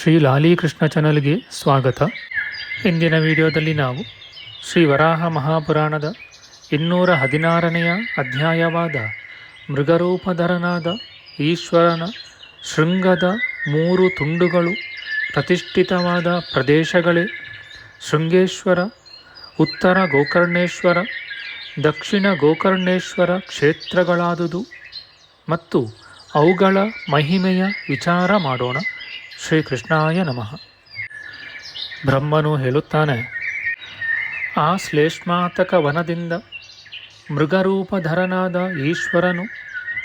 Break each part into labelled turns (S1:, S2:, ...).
S1: ಶ್ರೀ ಲಾಲೀಕೃಷ್ಣ ಚಾನಲ್ಗೆ ಸ್ವಾಗತ. ಇಂದಿನ ವಿಡಿಯೋದಲ್ಲಿ ನಾವು ಶ್ರೀ ವರಾಹ ಮಹಾಪುರಾಣದ ಇನ್ನೂರ ಹದಿನಾರನೆಯ ಅಧ್ಯಾಯವಾದ ಮೃಗರೂಪಧರನಾದ ಈಶ್ವರನ ಶೃಂಗದ ಮೂರು ತುಂಡುಗಳು ಪ್ರತಿಷ್ಠಿತವಾದ ಪ್ರದೇಶಗಳೇ ಶೃಂಗೇಶ್ವರ, ಉತ್ತರ ಗೋಕರ್ಣೇಶ್ವರ, ದಕ್ಷಿಣ ಗೋಕರ್ಣೇಶ್ವರ ಕ್ಷೇತ್ರಗಳಾದುದು ಮತ್ತು ಅವುಗಳ ಮಹಿಮೆಯ ವಿಚಾರ ಮಾಡೋಣ. ಶ್ರೀಕೃಷ್ಣಾಯ ನಮಃ. ಬ್ರಹ್ಮನು ಹೇಳುತ್ತಾನೆ, ಆ ಶ್ಲೇಷ್ಮಾತಕ ವನದಿಂದ ಮೃಗರೂಪಧರನಾದ ಈಶ್ವರನು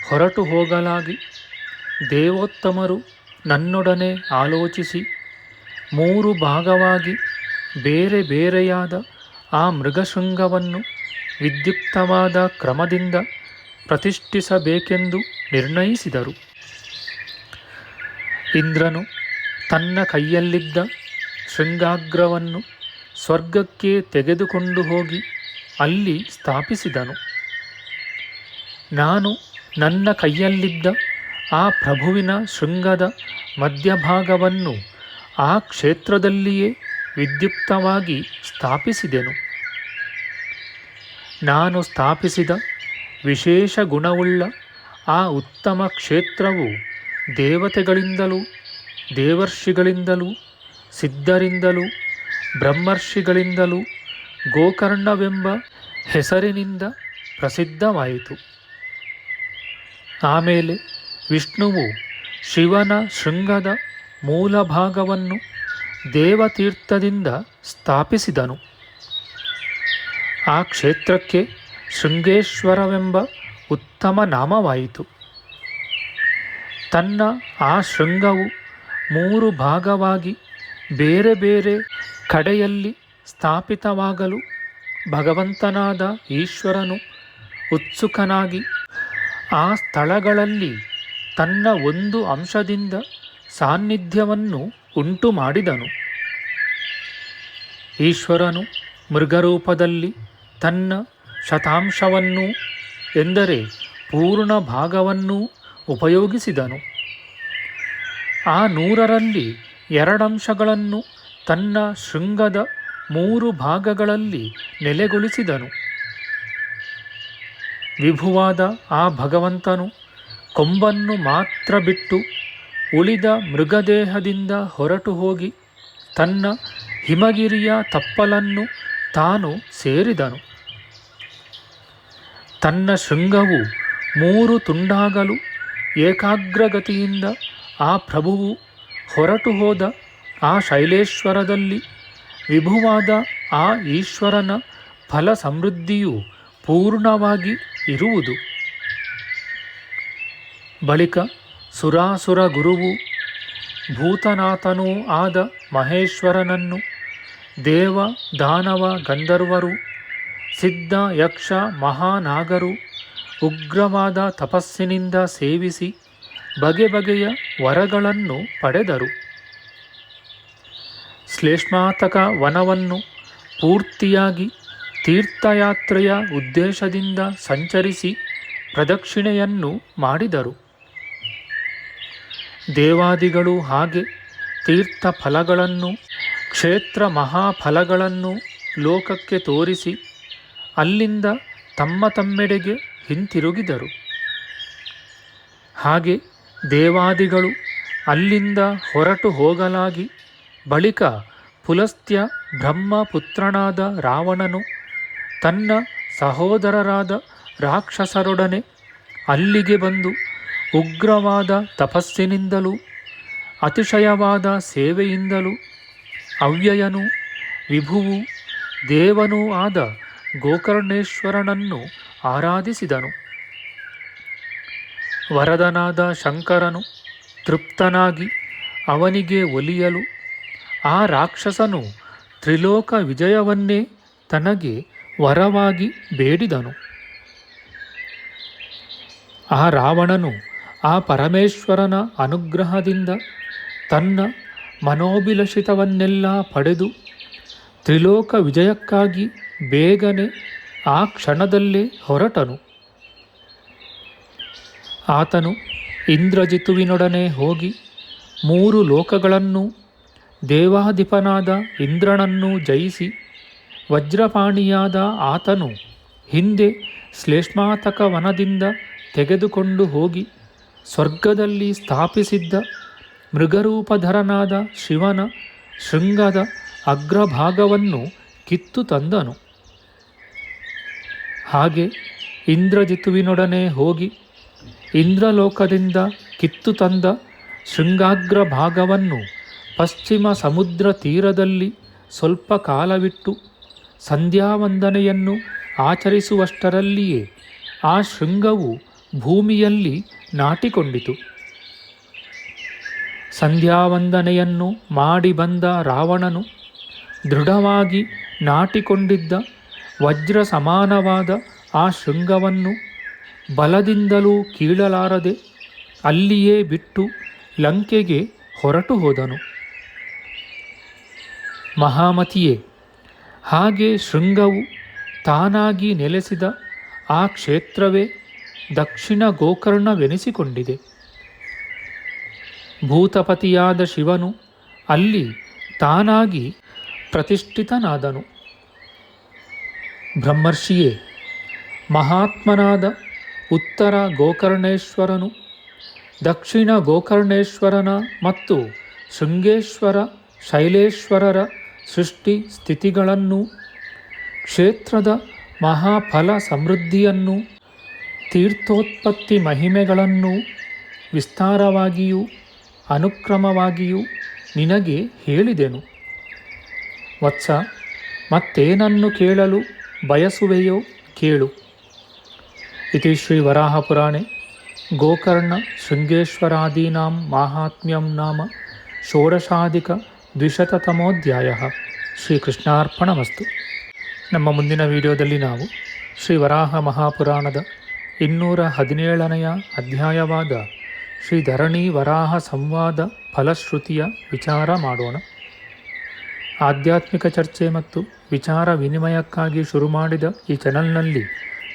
S1: ಹೊರಟು ಹೋಗಲಾಗಿ ದೇವೋತ್ತಮರು ನನ್ನೊಡನೆ ಆಲೋಚಿಸಿ ಮೂರು ಭಾಗವಾಗಿ ಬೇರೆ ಬೇರೆಯಾದ ಆ ಮೃಗಶೃಂಗವನ್ನು ವಿದ್ಯುಕ್ತವಾದ ಕ್ರಮದಿಂದ ಪ್ರತಿಷ್ಠಿಸಬೇಕೆಂದು ನಿರ್ಣಯಿಸಿದರು. ಇಂದ್ರನು ತನ್ನ ಕೈಯಲ್ಲಿದ್ದ ಶೃಂಗಾಗ್ರವನ್ನು ಸ್ವರ್ಗಕ್ಕೆ ತೆಗೆದುಕೊಂಡು ಹೋಗಿ ಅಲ್ಲಿ ಸ್ಥಾಪಿಸಿದನು. ನಾನು ನನ್ನ ಕೈಯಲ್ಲಿದ್ದ ಆ ಪ್ರಭುವಿನ ಶೃಂಗದ ಮಧ್ಯಭಾಗವನ್ನು ಆ ಕ್ಷೇತ್ರದಲ್ಲಿಯೇ ವಿದ್ಯುಕ್ತವಾಗಿ ಸ್ಥಾಪಿಸಿದೆನು. ನಾನು ಸ್ಥಾಪಿಸಿದ ವಿಶೇಷ ಗುಣವುಳ್ಳ ಆ ಉತ್ತಮ ಕ್ಷೇತ್ರವು ದೇವತೆಗಳಿಂದಲೂ ದೇವರ್ಷಿಗಳಿಂದಲೂ, ಸಿದ್ಧರಿಂದಲೂ, ಬ್ರಹ್ಮರ್ಷಿಗಳಿಂದಲೂ ಗೋಕರ್ಣವೆಂಬ ಹೆಸರಿನಿಂದ ಪ್ರಸಿದ್ಧವಾಯಿತು. ಆಮೇಲೆ ವಿಷ್ಣುವು ಶಿವನ ಶೃಂಗದ ಮೂಲಭಾಗವನ್ನು ದೇವತೀರ್ಥದಿಂದ ಸ್ಥಾಪಿಸಿದನು. ಆ ಕ್ಷೇತ್ರಕ್ಕೆ ಶೃಂಗೇಶ್ವರವೆಂಬ ಉತ್ತಮ ನಾಮವಾಯಿತು. ತನ್ನ ಆ ಶೃಂಗವು ಮೂರು ಭಾಗವಾಗಿ ಬೇರೆ ಬೇರೆ ಕಡೆಯಲ್ಲಿ ಸ್ಥಾಪಿತವಾಗಲು ಭಗವಂತನಾದ ಈಶ್ವರನು ಉತ್ಸುಕನಾಗಿ ಆ ಸ್ಥಳಗಳಲ್ಲಿ ತನ್ನ ಒಂದು ಅಂಶದಿಂದ ಸಾನ್ನಿಧ್ಯವನ್ನು ಉಂಟು ಮಾಡಿದನು. ಈಶ್ವರನು ಮೃಗರೂಪದಲ್ಲಿ ತನ್ನ ಶತಾಂಶವನ್ನು, ಎಂದರೆ ಪೂರ್ಣ ಭಾಗವನ್ನೂ ಉಪಯೋಗಿಸಿದನು. ಆ ನೂರರಲ್ಲಿ ಎರಡಂಶಗಳನ್ನು ತನ್ನ ಶೃಂಗದ ಮೂರು ಭಾಗಗಳಲ್ಲಿ ನೆಲೆಗೊಳಿಸಿದನು. ವಿಭುವಾದ ಆ ಭಗವಂತನು ಕೊಂಬನ್ನು ಮಾತ್ರ ಬಿಟ್ಟು ಉಳಿದ ಮೃಗದೇಹದಿಂದ ಹೊರಟು ಹೋಗಿ ತನ್ನ ಹಿಮಗಿರಿಯ ತಪ್ಪಲನ್ನು ತಾನು ಸೇರಿದನು. ತನ್ನ ಶೃಂಗವು ಮೂರು ತುಂಡಾಗಲು ಏಕಾಗ್ರಗತಿಯಿಂದ ಆ ಪ್ರಭುವು ಹೊರಟು ಹೋದ ಆ ಶೈಲೇಶ್ವರದಲ್ಲಿ ವಿಭುವಾದ ಆ ಈಶ್ವರನ ಫಲ ಸಮೃದ್ಧಿಯು ಪೂರ್ಣವಾಗಿ ಇರುವುದು. ಬಳಿಕ ಸುರಾಸುರ ಗುರುವು ಭೂತನಾಥನೂ ಆದ ಮಹೇಶ್ವರನನ್ನು ದೇವ ದಾನವ ಗಂಧರ್ವರು ಸಿದ್ಧ ಯಕ್ಷ ಮಹಾನಾಗರು ಉಗ್ರವಾದ ತಪಸ್ಸಿನಿಂದ ಸೇವಿಸಿ ಬಗೆ ಬಗೆಯ ವರಗಳನ್ನು ಪಡೆದರು. ಶ್ಲೇಷ್ಮಾತಕ ವನವನ್ನು ಪೂರ್ತಿಯಾಗಿ ತೀರ್ಥಯಾತ್ರೆಯ ಉದ್ದೇಶದಿಂದ ಸಂಚರಿಸಿ ಪ್ರದಕ್ಷಿಣೆಯನ್ನು ಮಾಡಿದರು. ದೇವಾದಿಗಳು ಹಾಗೆ ತೀರ್ಥ ಫಲಗಳನ್ನು ಕ್ಷೇತ್ರ ಮಹಾಫಲಗಳನ್ನು ಲೋಕಕ್ಕೆ ತೋರಿಸಿ ಅಲ್ಲಿಂದ ತಮ್ಮ ತಮ್ಮೆಡೆಗೆ ಹಿಂತಿರುಗಿದರು. ಹಾಗೆ ದೇವಾದಿಗಳು ಅಲ್ಲಿಂದ ಹೊರಟು ಹೋಗಲಾಗಿ, ಬಳಿಕ ಪುಲಸ್ತ್ಯ ಬ್ರಹ್ಮಪುತ್ರನಾದ ರಾವಣನು ತನ್ನ ಸಹೋದರರಾದ ರಾಕ್ಷಸರೊಡನೆ ಅಲ್ಲಿಗೆ ಬಂದು ಉಗ್ರವಾದ ತಪಸ್ಸಿನಿಂದಲೂ, ಅತಿಶಯವಾದ ಸೇವೆಯಿಂದಲೂ ಅವ್ಯಯನು, ವಿಭುವು, ದೇವನೂ ಆದ ಗೋಕರ್ಣೇಶ್ವರನನ್ನು ಆರಾಧಿಸಿದನು. ವರದನಾದ ಶಂಕರನು ತೃಪ್ತನಾಗಿ ಅವನಿಗೆ ಒಲಿಯಲು, ಆ ರಾಕ್ಷಸನು ತ್ರಿಲೋಕ ವಿಜಯವನ್ನೇ ತನಗೆ ವರವಾಗಿ ಬೇಡಿದನು. ಆ ರಾವಣನು ಆ ಪರಮೇಶ್ವರನ ಅನುಗ್ರಹದಿಂದ ತನ್ನ ಮನೋಭಿಲಷಿತವನ್ನೆಲ್ಲ ಪಡೆದು ತ್ರಿಲೋಕ ವಿಜಯಕ್ಕಾಗಿ ಬೇಗನೆ ಆ ಕ್ಷಣದಲ್ಲೇ ಹೊರಟನು. ಇಂದ್ರಜಿತುವಿನೊಡನೆ ಹೋಗಿ ಮೂರು ಲೋಕಗಳನ್ನು, ದೇವಾಧಿಪನಾದ ಇಂದ್ರನನ್ನು ಜಯಿಸಿ ವಜ್ರಪಾಣಿಯಾದ ಆತನು ಹಿಂದೆ ಶ್ಲೇಷ್ಮಾತಕ ವನದಿಂದ ತೆಗೆದುಕೊಂಡು ಹೋಗಿ ಸ್ವರ್ಗದಲ್ಲಿ ಸ್ಥಾಪಿಸಿದ್ದ ಮೃಗರೂಪಧರನಾದ ಶಿವನ ಶೃಂಗದ ಅಗ್ರಭಾಗವನ್ನು ಕಿತ್ತು ತಂದನು. ಹಾಗೆ ಇಂದ್ರಜಿತುವಿನೊಡನೆ ಹೋಗಿ ಇಂದ್ರಲೋಕದಿಂದ ಕಿತ್ತು ತಂದ ಶೃಂಗಾಗ್ರ ಭಾಗವನ್ನು ಪಶ್ಚಿಮ ಸಮುದ್ರ ತೀರದಲ್ಲಿ ಸ್ವಲ್ಪ ಕಾಲವಿಟ್ಟು ಸಂಧ್ಯಾವಂದನೆಯನ್ನು ಆಚರಿಸುವಷ್ಟರಲ್ಲಿಯೇ ಆ ಶೃಂಗವು ಭೂಮಿಯಲ್ಲಿ ನಾಟಿಕೊಂಡಿತು. ಸಂಧ್ಯಾವಂದನೆಯನ್ನು ಮಾಡಿ ಬಂದ ರಾವಣನು ದೃಢವಾಗಿ ನಾಟಿಕೊಂಡಿದ್ದ ವಜ್ರ ಸಮಾನವಾದ ಆ ಶೃಂಗವನ್ನು ಬಲದಿಂದಲೂ ಕೀಳಲಾರದೆ ಅಲ್ಲಿಯೇ ಬಿಟ್ಟು ಲಂಕೆಗೆ ಹೊರಟು ಹೋದನು. ಮಹಾಮತಿಯೇ, ಹಾಗೆ ಶೃಂಗವು ತಾನಾಗಿ ನೆಲೆಸಿದ ಆ ಕ್ಷೇತ್ರವೇ ದಕ್ಷಿಣ ಗೋಕರ್ಣವೆನಿಸಿಕೊಂಡಿದೆ. ಭೂತಪತಿಯಾದ ಶಿವನು ಅಲ್ಲಿ ತಾನಾಗಿ ಪ್ರತಿಷ್ಠಿತನಾದನು. ಬ್ರಹ್ಮರ್ಷಿಯೇ, ಮಹಾತ್ಮನಾದ ಉತ್ತರ ಗೋಕರ್ಣೇಶ್ವರನು, ದಕ್ಷಿಣ ಗೋಕರ್ಣೇಶ್ವರನ ಮತ್ತು ಶೃಂಗೇಶ್ವರ ಶೈಲೇಶ್ವರರ ಸೃಷ್ಟಿ ಸ್ಥಿತಿಗಳನ್ನು, ಕ್ಷೇತ್ರದ ಮಹಾಫಲ ಸಮೃದ್ಧಿಯನ್ನು, ತೀರ್ಥೋತ್ಪತ್ತಿ ಮಹಿಮೆಗಳನ್ನು ವಿಸ್ತಾರವಾಗಿಯೂ ಅನುಕ್ರಮವಾಗಿಯೂ ನಿನಗೆ ಹೇಳಿದೆನು. ವತ್ಸ, ಮತ್ತೇನನ್ನು ಕೇಳಲು ಬಯಸುವೆಯೋ ಕೇಳು. ಇತಿ ಶ್ರೀ ವರಾಹಪುರಾಣೆ ಗೋಕರ್ಣ ಶೃಂಗೇಶ್ವರಾದೀನಾಂ ಮಾಹಾತ್ಮ್ಯಂ ನಾಮ ಷೋಡಶಾಧಿಕ ದ್ವಿಶತತಮೋಧ್ಯಾಯ ಶ್ರೀಕೃಷ್ಣಾರ್ಪಣಮಸ್ತು ನಮ್ಮ ಮುಂದಿನ ವಿಡಿಯೋದಲ್ಲಿ ನಾವು ಶ್ರೀ ವರಾಹ ಮಹಾಪುರಾಣದ ಇನ್ನೂರ ಹದಿನೇಳನೆಯ ಅಧ್ಯಾಯವಾದ ಶ್ರೀ ಧರಣಿ ವರಾಹ ಸಂವಾದ ಫಲಶ್ರುತಿಯ ವಿಚಾರ ಮಾಡೋಣ. ಆಧ್ಯಾತ್ಮಿಕ ಚರ್ಚೆ ಮತ್ತು ವಿಚಾರ ವಿನಿಮಯಕ್ಕಾಗಿ ಶುರು ಮಾಡಿದ ಈ ಚಾನಲ್ನಲ್ಲಿ